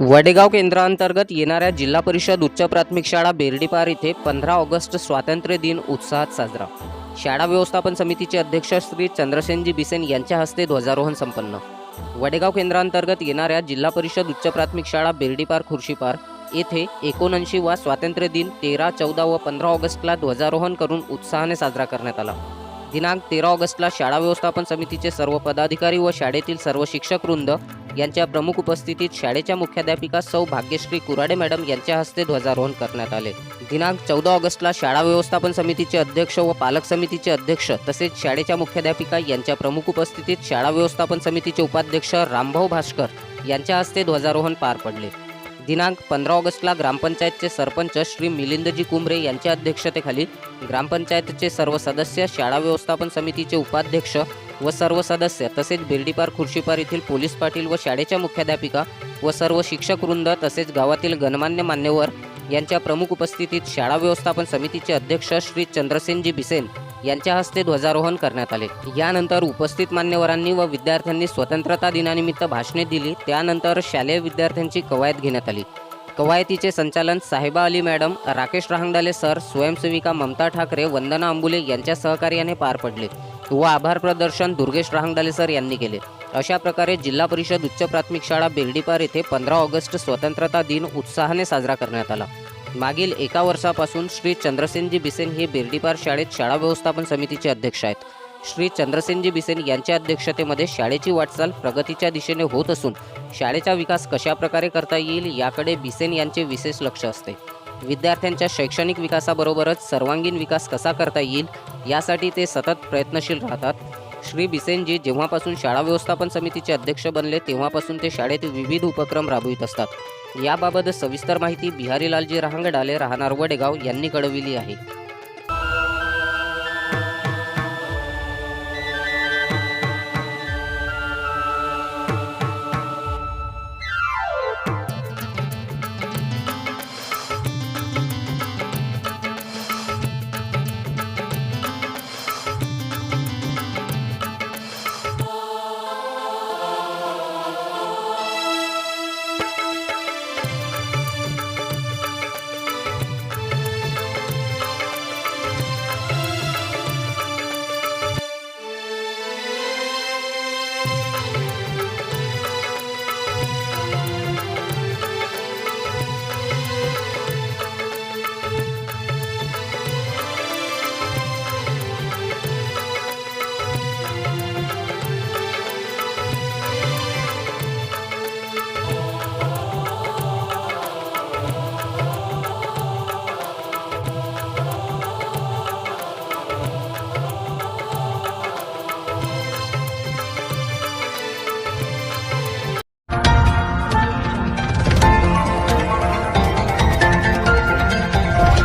वडेगाव केंद्रांतर्गत येणाऱ्या जिल्हा परिषद उच्च प्राथमिक शाळा बेर्डीपार इथे पंधरा ऑगस्ट स्वातंत्र्य दिन उत्साहात साजरा. शाळा व्यवस्थापन समितीचे अध्यक्ष श्री चंद्रसेनजी बिसेन यांच्या हस्ते ध्वजारोहण संपन्न. वडेगाव केंद्रांतर्गत येणाऱ्या जिल्हा परिषद उच्च प्राथमिक शाळा बेर्डीपार खुर्शीपार येथे एकोणऐंशी वा स्वातंत्र्य दिन तेरा चौदा व पंधरा ऑगस्टला ध्वजारोहण करून उत्साहाने साजरा करण्यात आला. दिनांक तेरा ऑगस्टला शाळा व्यवस्थापन समितीचे सर्व पदाधिकारी व शाळेतील सर्व शिक्षक वृंद यांच्या प्रमुख उपस्थितीत शाळेच्या मुख्याध्यापिका सौ भाग्यश्री कुराडे मॅडम यांच्या हस्ते ध्वजारोहण करण्यात आले. दिनांक चौदा ऑगस्टला शाळा व्यवस्थापन समितीचे अध्यक्ष व पालक समितीचे अध्यक्ष तसेच शाळेच्या मुख्याध्यापिका यांच्या प्रमुख उपस्थितीत शाळा व्यवस्थापन समितीचे उपाध्यक्ष रामभाऊ भास्कर यांच्या हस्ते ध्वजारोहण पार पडले. दिनांक पंधरा ऑगस्टला ग्रामपंचायतचे सरपंच श्री मिलिंदजी कुंभरे यांच्या अध्यक्षतेखाली ग्रामपंचायतचे सर्व सदस्य शाळा व्यवस्थापन समितीचे उपाध्यक्ष व सर्व सदस्य तसेच बिर्डीपार खुर्शीपार येथील पोलीस पाटील व शाळेच्या मुख्याध्यापिका व सर्व शिक्षक वृंद तसेच गावातील गणमान्य मान्यवर यांच्या प्रमुख उपस्थितीत शाळा व्यवस्थापन समितीचे अध्यक्ष श्री चंद्रसेनजी बिसेन यांच्या हस्ते ध्वजारोहण करण्यात आले. यानंतर उपस्थित मान्यवरांनी व विद्यार्थ्यांनी स्वतंत्रता दिनानिमित्त भाषणे दिली. त्यानंतर शालेय विद्यार्थ्यांची कवायत घेण्यात आली. कवायतीचे संचालन साहेबा अली मॅडम राकेश रहांगडाले सर स्वयंसेविका ममता ठाकरे वंदना अंबुले यांच्या सहकार्याने पार पडले व आभार प्रदर्शन दुर्गेश रहांगडाले सर यांनी केले. अशा प्रकारे जिल्हा परिषद उच्च प्राथमिक शाळा बेर्डीपार येथे पंधरा ऑगस्ट स्वतंत्रता दिन उत्साहाने साजरा करण्यात आला. मागील एका वर्षापासून श्री चंद्रसेनजी बिसेन हे बिर्डीपार शाळेत शाळा व्यवस्थापन समितीचे अध्यक्ष आहेत. श्री चंद्रसेनजी बिसेन यांच्या अध्यक्षतेमध्ये शाळेची वाटचाल प्रगतीच्या दिशेने होत असून शाळेचा विकास कशा प्रकारे करता येईल याकडे बिसेन यांचे विशेष लक्ष असते. विद्यार्थ्यांच्या शैक्षणिक विकासाबरोबरच सर्वांगीण विकास कसा करता येईल यासाठी ते सतत प्रयत्नशील राहतात. श्री बिसेनजी जेव्हापासून शाळा व्यवस्थापन समितीचे अध्यक्ष बनले तेव्हापासून ते शाळेत विविध उपक्रम राबवित असतात. याबाबत सविस्तर माहिती बिहारीलालजी रहांगडाले राहणार वडेगाव यांनी कळविली आहे.